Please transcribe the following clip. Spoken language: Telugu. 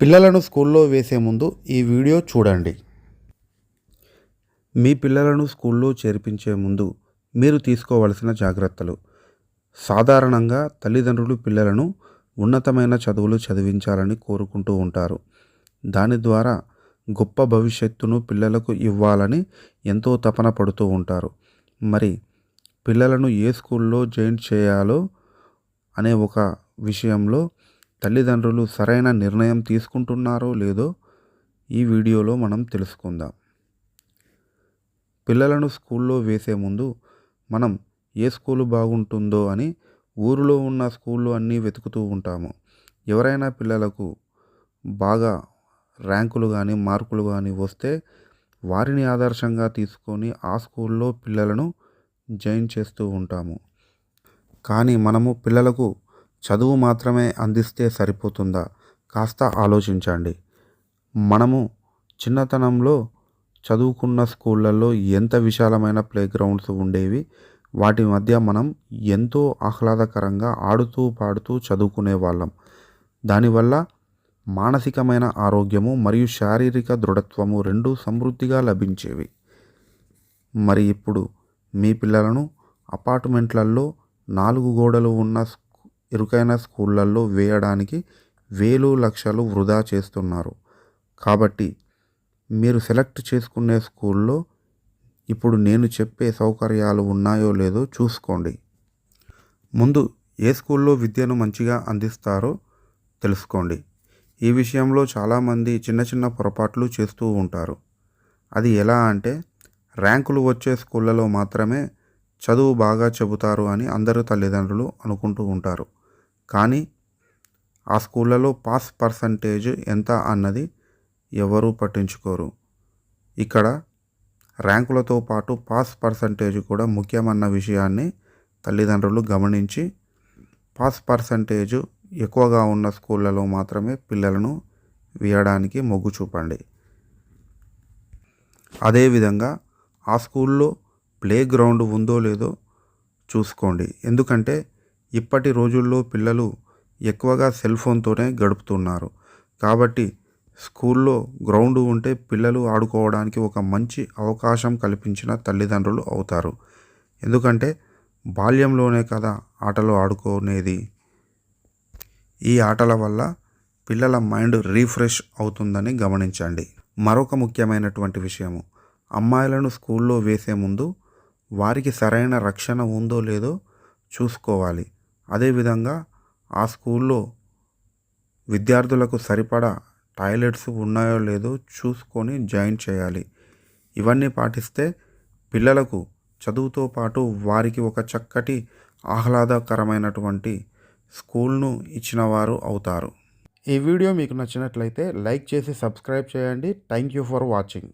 పిల్లలను స్కూల్లో వేసే ముందు ఈ వీడియో చూడండి. మీ పిల్లలను స్కూల్లో చేర్పించే ముందు మీరు తీసుకోవలసిన జాగ్రత్తలు. సాధారణంగా తల్లిదండ్రులు పిల్లలను ఉన్నతమైన చదువులు చదివించాలని కోరుకుంటూ ఉంటారు. దాని ద్వారా గొప్ప భవిష్యత్తును పిల్లలకు ఇవ్వాలని ఎంతో తపన పడుతూ ఉంటారు. మరి పిల్లలను ఏ స్కూల్లో జాయిన్ చేయాలో అనే ఒక విషయంలో తల్లిదండ్రులు సరైన నిర్ణయం తీసుకుంటున్నారో లేదో ఈ వీడియోలో మనం తెలుసుకుందాం. పిల్లలను స్కూల్లో వేసే ముందు మనం ఏ స్కూలు బాగుంటుందో అని ఊరిలో ఉన్న స్కూళ్ళు అన్నీ వెతుకుతూ ఉంటాము. ఎవరైనా పిల్లలకు బాగా ర్యాంకులు కానీ మార్కులు కానీ వస్తే వారిని ఆదర్శంగా తీసుకొని ఆ స్కూల్లో పిల్లలను జాయిన్ చేస్తూ ఉంటాము. కానీ మనము పిల్లలకు చదువు మాత్రమే అందిస్తే సరిపోతుందా? కాస్త ఆలోచించండి. మనము చిన్నతనంలో చదువుకున్న స్కూళ్ళల్లో ఎంత విశాలమైన ప్లే గ్రౌండ్స్ ఉండేవి వాటి మధ్య మనం ఎంతో ఆహ్లాదకరంగా ఆడుతూ పాడుతూ చదువుకునే వాళ్ళం. దానివల్ల మానసికమైన ఆరోగ్యము మరియు శారీరక దృఢత్వము రెండు సమృద్ధిగా లభించేవి. మరి ఇప్పుడు మీ పిల్లలను అపార్ట్మెంట్లలో నాలుగు గోడలు ఉన్న ఇరుకైన స్కూళ్ళల్లో వేయడానికి వేలు లక్షలు వృధా చేస్తున్నారు. కాబట్టి మీరు సెలెక్ట్ చేసుకునే స్కూల్లో ఇప్పుడు నేను చెప్పే సౌకర్యాలు ఉన్నాయో లేదో చూసుకోండి. ముందు ఏ స్కూల్లో విద్యను మంచిగా అందిస్తారో తెలుసుకోండి. ఈ విషయంలో చాలామంది చిన్న చిన్న పొరపాట్లు చేస్తూ ఉంటారు. అది ఎలా అంటే ర్యాంకులు వచ్చే స్కూళ్ళలో మాత్రమే చదువు బాగా చెబుతారు అని అందరు తల్లిదండ్రులు అనుకుంటూ ఉంటారు. కానీ ఆ స్కూళ్ళలో పాస్ పర్సంటేజ్ ఎంత అన్నది ఎవరూ పట్టించుకోరు. ఇక్కడ ర్యాంకులతో పాటు పాస్ పర్సంటేజ్ కూడా ముఖ్యమన్న విషయాన్ని తల్లిదండ్రులు గమనించి పాస్ పర్సంటేజ్ ఎక్కువగా ఉన్న స్కూళ్ళలో మాత్రమే పిల్లలను వేయడానికి మొగ్గు చూపండి. అదేవిధంగా ఆ స్కూల్లో ప్లే గ్రౌండ్ ఉందో లేదో చూసుకోండి. ఎందుకంటే ఇప్పటి రోజుల్లో పిల్లలు ఎక్కువగా సెల్ ఫోన్తోనే గడుపుతున్నారు. కాబట్టి స్కూల్లో గ్రౌండ్ ఉంటే పిల్లలు ఆడుకోవడానికి ఒక మంచి అవకాశం కల్పించిన తల్లిదండ్రులు అవుతారు. ఎందుకంటే బాల్యంలోనే కదా ఆటలు ఆడుకునేది. ఈ ఆటల వల్ల పిల్లల మైండ్ రీఫ్రెష్ అవుతుందని గమనించండి. మరొక ముఖ్యమైనటువంటి విషయము అమ్మాయిలను స్కూల్లో వేసే ముందు వారికి సరైన రక్షణ ఉందో లేదో చూసుకోవాలి. అదేవిధంగా ఆ స్కూల్లో విద్యార్థులకు సరిపడా టాయిలెట్స్ ఉన్నాయో లేదో చూసుకొని జాయిన్ చేయాలి. ఇవన్నీ పాటిస్తే పిల్లలకు చదువుతో పాటు వారికి ఒక చక్కటి ఆహ్లాదకరమైనటువంటి స్కూల్ను ఇచ్చిన వారు అవుతారు. ఈ వీడియో మీకు నచ్చినట్లయితే లైక్ చేసి సబ్స్క్రైబ్ చేయండి. Thank you for watching.